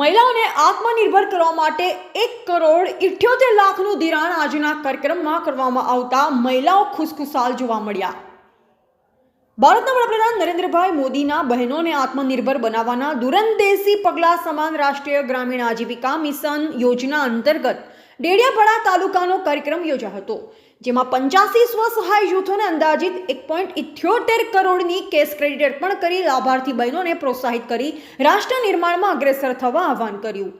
મહિલાઓને આત્મનિર્ભર કરવા માટે એક કરોડ ઇઠ્યોતેર લાખનું ધિરાણ આજના કાર્યક્રમમાં કરવામાં આવતા મહિલાઓ ખુશખુશાલ જોવા મળ્યા. ભારતના વડાપ્રધાન નરેન્દ્રભાઈ મોદીના બહેનોને આત્મનિર્ભર બનાવવાના દૂરંદેશી પગલાં સમાન રાષ્ટ્રીય ગ્રામીણ આજીવિકા મિશન યોજના અંતર્ગત ડેડિયાપાડા તાલુકાનો કાર્યક્રમ યોજાયો હતો, જેમાં પંચ્યાસી સ્વસહાય જૂથોને અંદાજિત એક પોઈન્ટ ઇથ્યોતેર કરોડની કેશ ક્રેડિટ અર્પણ કરી લાભાર્થી બહેનોને પ્રોત્સાહિત કરી રાષ્ટ્ર નિર્માણમાં અગ્રેસર થવા આહવાન કર્યું.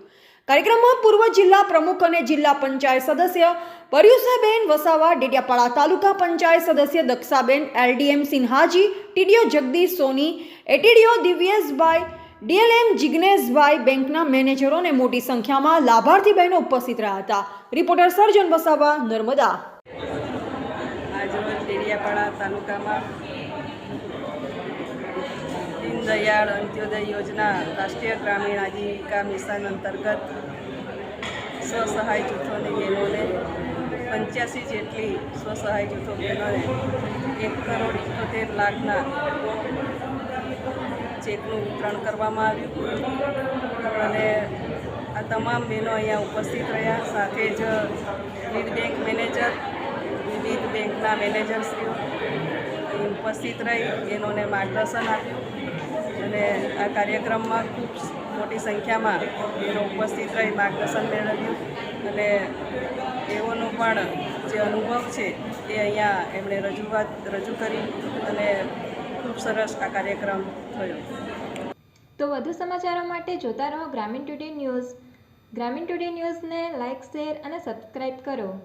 કાર્યક્રમમાં પૂર્વ જિલ્લા પ્રમુખ અને જિલ્લા પંચાયત સદસ્ય પરયુસાબેન વસાવા, ડેડિયાપાડા તાલુકા પંચાયત સદસ્ય Dakshaben, LDM સિન્હાજી, TDO Jagdish Soni, ATDO દિવ્યેશભાઈ DLM જિગ્નેશભાઈ બેંકના મેનેજરોને મોટી સંખ્યામાં લાભાર્થી બહેનો ઉપસ્થિત રહ્યા હતા. રિપોર્ટર સર્જન વસાવા, નર્મદા. ડેડિયાપાડા તાલુકામાં દીનદયાળ અંત્યોદય યોજના રાષ્ટ્રીય ગ્રામીણ આજીવિકા મિશન અંતર્ગત સ્વસહાય જૂથોની બહેનોને પંચ્યાસી જેટલી સ્વસહાય જૂથો બહેનોને એક કરોડ ઇઠ્યોતેર લાખના ચેકનું વિતરણ કરવામાં આવ્યું અને આ તમામ બહેનો અહીંયા ઉપસ્થિત રહ્યા. સાથે જ લીડ બેંક મેનેજર, વિવિધ બેંકના મેનેજરશ્રીઓ ઉપસ્થિત રહી, બહેનોને માર્ગદર્શન આપ્યું અને આ કાર્યક્રમમાં ખૂબ મોટી સંખ્યામાં બહેનો ઉપસ્થિત રહી માર્ગદર્શન મેળવ્યું અને તેઓનો પણ જે અનુભવ છે એ અહીંયા એમણે રજૂઆત, રજૂ કરી અને ખૂબ સરસ આ કાર્યક્રમ થયો. તો વધુ સમાચારો માટે જોતા રહો Gramin Today News. Gramin Today ન્યૂઝને લાઇક, શેર અને સબસ્ક્રાઇબ કરો.